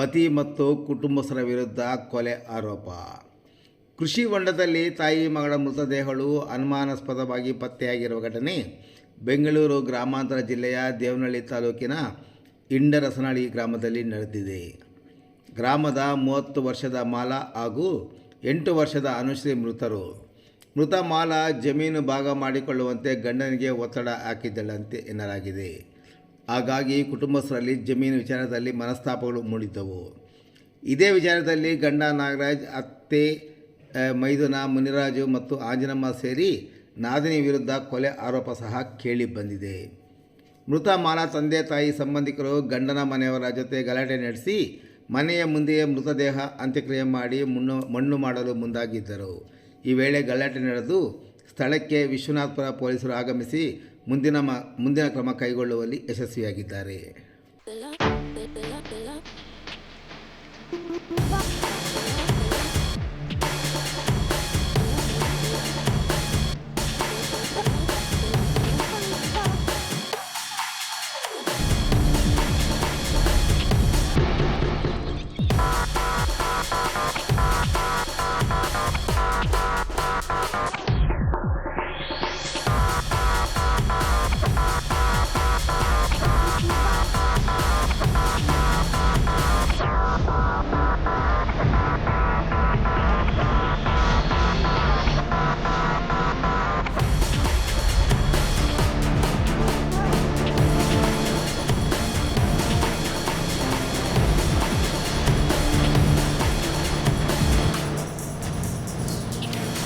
ಪತಿ ಮತ್ತು ಕುಟುಂಬಸ್ಥರ ವಿರುದ್ಧ ಕೊಲೆ ಆರೋಪ. ಕೃಷಿ ಹೊಂಡದಲ್ಲಿ ತಾಯಿ ಮಗಳ ಮೃತದೇಹಗಳು ಅನುಮಾನಾಸ್ಪದವಾಗಿ ಪತ್ತೆಯಾಗಿರುವ ಘಟನೆ ಬೆಂಗಳೂರು ಗ್ರಾಮಾಂತರ ಜಿಲ್ಲೆಯ ದೇವನಹಳ್ಳಿ ತಾಲೂಕಿನ ಇಂಡರಸನಹಳ್ಳಿ ಗ್ರಾಮದಲ್ಲಿ ನಡೆದಿದೆ. ಗ್ರಾಮದ ಮೂವತ್ತು ವರ್ಷದ ಮಾಲಾ ಹಾಗೂ ಎಂಟು ವರ್ಷದ ಅನುಶ್ರೀ ಮೃತರು. ಮೃತ ಮಾಲಾ ಜಮೀನು ಭಾಗ ಮಾಡಿಕೊಳ್ಳುವಂತೆ ಗಂಡನಿಗೆ ಒತ್ತಡ ಹಾಕಿದ್ದಳಂತೆ ಎನ್ನಲಾಗಿದೆ. ಹಾಗಾಗಿ ಕುಟುಂಬಸ್ಥರಲ್ಲಿ ಜಮೀನು ವಿಚಾರದಲ್ಲಿ ಮನಸ್ತಾಪಗಳು ಮೂಡಿದ್ದವು. ಇದೇ ವಿಚಾರದಲ್ಲಿ ಗಂಡ ನಾಗರಾಜ್, ಅತ್ತೆ ಮೈದುನ, ಮುನಿರಾಜು ಮತ್ತು ಆಂಜನಮ್ಮ ಸೇರಿ ನಾದಿನಿ ವಿರುದ್ಧ ಕೊಲೆ ಆರೋಪ ಸಹ ಕೇಳಿ ಬಂದಿದೆ. ಮೃತ ಮಾನ ತಂದೆ ತಾಯಿ ಸಂಬಂಧಿಕರು ಗಂಡನ ಮನೆಯವರ ಜೊತೆ ಗಲಾಟೆ ನಡೆಸಿ ಮನೆಯ ಮುಂದೆಯೇ ಮೃತದೇಹ ಅಂತ್ಯಕ್ರಿಯೆ ಮಾಡಿ ಮಣ್ಣು ಮಣ್ಣು ಮಾಡಲು ಮುಂದಾಗಿದ್ದರು. ಈ ವೇಳೆ ಗಲಾಟೆ ನಡೆದು ಸ್ಥಳಕ್ಕೆ ವಿಶ್ವನಾಥ್ಪುರ ಪೊಲೀಸರು ಆಗಮಿಸಿ ಮುಂದಿನ ಮ ಮುಂದಿನ ಕ್ರಮ ಕೈಗೊಳ್ಳುವಲ್ಲಿ ಯಶಸ್ವಿಯಾಗಿದ್ದಾರೆ.